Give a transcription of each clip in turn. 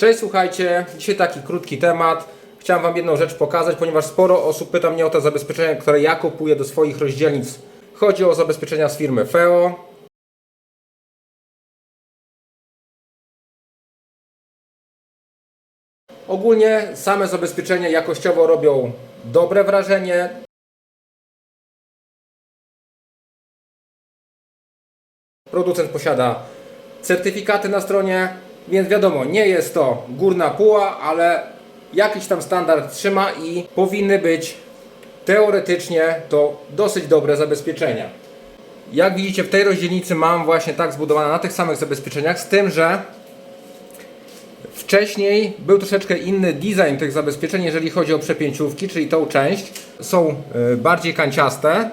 Cześć, słuchajcie. Dzisiaj taki krótki temat. Chciałem Wam jedną rzecz pokazać, ponieważ sporo osób pyta mnie o te zabezpieczenia, które ja kupuję do swoich rozdzielnic. Chodzi o zabezpieczenia z firmy FEO. Ogólnie same zabezpieczenia jakościowo robią dobre wrażenie. Producent posiada certyfikaty na stronie, więc wiadomo, nie jest to górna puła, ale jakiś tam standard trzyma i powinny być teoretycznie to dosyć dobre zabezpieczenia. Jak widzicie, w tej rozdzielnicy mam właśnie tak zbudowane na tych samych zabezpieczeniach, z tym, że Wcześniej był troszeczkę inny design tych zabezpieczeń, jeżeli chodzi o przepięciówki, czyli tą część. Są y, bardziej kanciaste,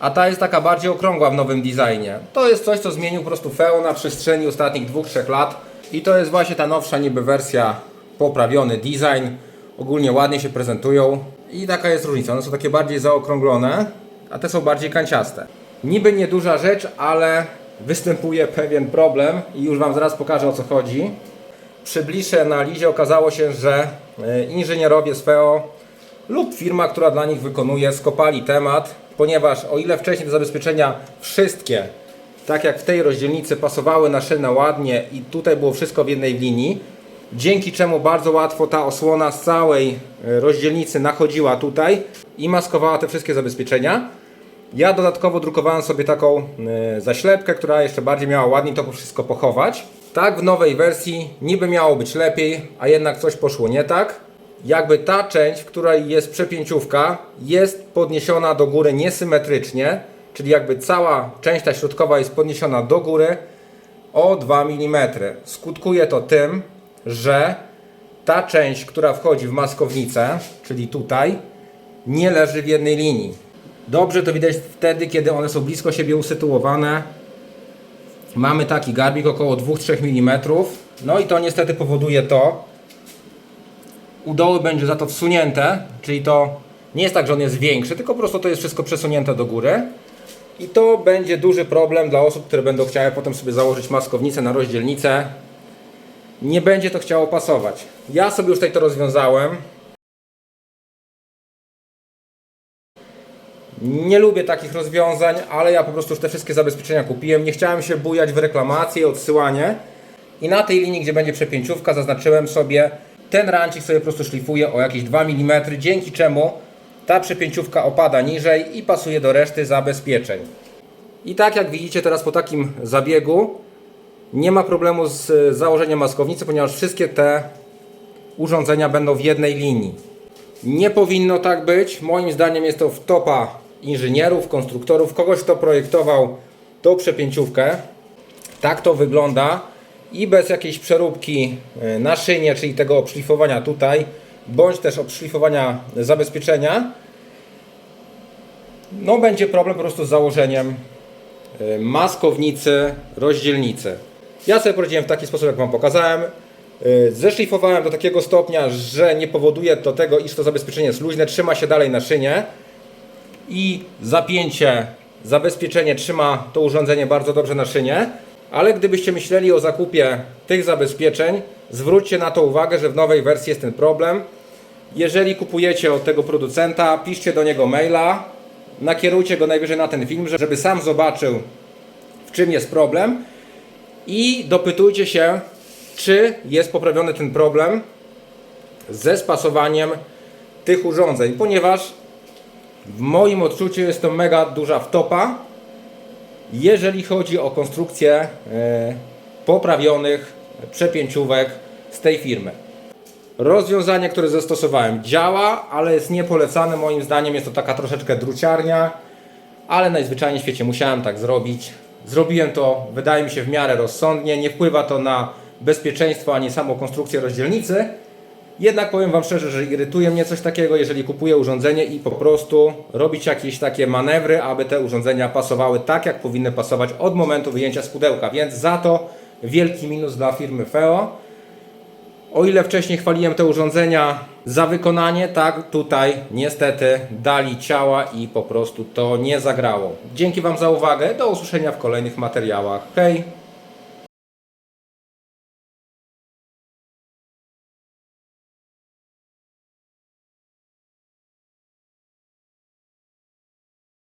a ta jest taka bardziej okrągła w nowym designie. To jest coś, co zmienił po prostu FEO na przestrzeni ostatnich 2-3 lat. I to jest właśnie ta nowsza niby wersja, poprawiony design. Ogólnie ładnie się prezentują. I taka jest różnica. One są takie bardziej zaokrąglone, a te są bardziej kanciaste. Niby nieduża rzecz, ale występuje pewien problem i już Wam zaraz pokażę o co chodzi. Przy bliższej analizie okazało się, że e, inżynierowie z FEO lub firma, która dla nich wykonuje, skopali temat, ponieważ o ile wcześniej te zabezpieczenia wszystkie, tak jak w tej rozdzielnicy, pasowały na szynę ładnie i tutaj było wszystko w jednej linii, dzięki czemu bardzo łatwo ta osłona z całej e, rozdzielnicy nachodziła tutaj i maskowała te wszystkie zabezpieczenia. Ja dodatkowo drukowałem sobie taką e, zaślepkę, która jeszcze bardziej miała ładnie to wszystko pochować. Tak w nowej wersji niby miało być lepiej, a jednak coś poszło nie tak. Jakby ta część, w której jest przepięciówka, jest podniesiona do góry niesymetrycznie, czyli jakby cała część ta środkowa jest podniesiona do góry o 2 mm. Skutkuje to tym, że ta część, która wchodzi w maskownicę, czyli tutaj, nie leży w jednej linii. Dobrze to widać wtedy, kiedy one są blisko siebie usytuowane. Mamy taki garbik około 2-3 mm. No i to niestety powoduje to. U dołu będzie za to wsunięte, czyli to nie jest tak, że on jest większy, tylko po prostu to jest wszystko przesunięte do góry. I to będzie duży problem dla osób, które będą chciały potem sobie założyć maskownicę na rozdzielnicę. Nie będzie to chciało pasować. Ja sobie już tutaj to rozwiązałem. Nie lubię takich rozwiązań, ale ja po prostu już te wszystkie zabezpieczenia kupiłem. Nie chciałem się bujać w reklamację odsyłanie. I na tej linii, gdzie będzie przepięciówka, zaznaczyłem sobie ten rancik sobie po prostu szlifuję o jakieś 2 mm, dzięki czemu ta przepięciówka opada niżej i pasuje do reszty zabezpieczeń. I tak jak widzicie teraz po takim zabiegu nie ma problemu z e, założeniem maskownicy, ponieważ wszystkie te urządzenia będą w jednej linii. Nie powinno tak być. Moim zdaniem jest to wtopa inżynierów, konstruktorów, kogoś kto projektował tą przepięciówkę. Tak to wygląda i bez jakiejś przeróbki e, na szynie, czyli tego obszlifowania tutaj, bądź też obszlifowania zabezpieczenia, no będzie problem po prostu z założeniem e, maskownicy, rozdzielnicy. Ja sobie poradziłem w taki sposób, jak Wam pokazałem. E, Zeszlifowałem do takiego stopnia, że nie powoduje to tego, iż to zabezpieczenie jest luźne, trzyma się dalej na szynie i zapięcie, zabezpieczenie trzyma to urządzenie bardzo dobrze na szynie. Ale gdybyście myśleli o zakupie tych zabezpieczeń, zwróćcie na to uwagę, że w nowej wersji jest ten problem. Jeżeli kupujecie od tego producenta, piszcie do niego maila, nakierujcie go najwyżej na ten film, żeby sam zobaczył, w czym jest problem i dopytujcie się, czy jest poprawiony ten problem ze spasowaniem tych urządzeń, ponieważ w moim odczuciu jest to mega duża wtopa, jeżeli chodzi o konstrukcję e, poprawionych przepięciówek z tej firmy. Rozwiązanie, które zastosowałem działa, ale jest niepolecane moim zdaniem. Jest to taka troszeczkę druciarnia, ale najzwyczajniej w świecie musiałem tak zrobić. Zrobiłem to, wydaje mi się, w miarę rozsądnie. Nie wpływa to na bezpieczeństwo ani samą konstrukcję rozdzielnicy. Jednak powiem Wam szczerze, że irytuje mnie coś takiego, jeżeli kupuję urządzenie i po prostu robić jakieś takie manewry, aby te urządzenia pasowały tak, jak powinny pasować od momentu wyjęcia z pudełka. Więc za to wielki minus dla firmy FEO. O ile wcześniej chwaliłem te urządzenia za wykonanie, tak tutaj niestety dali ciała i po prostu to nie zagrało. Dzięki Wam za uwagę. Do usłyszenia w kolejnych materiałach. Hej!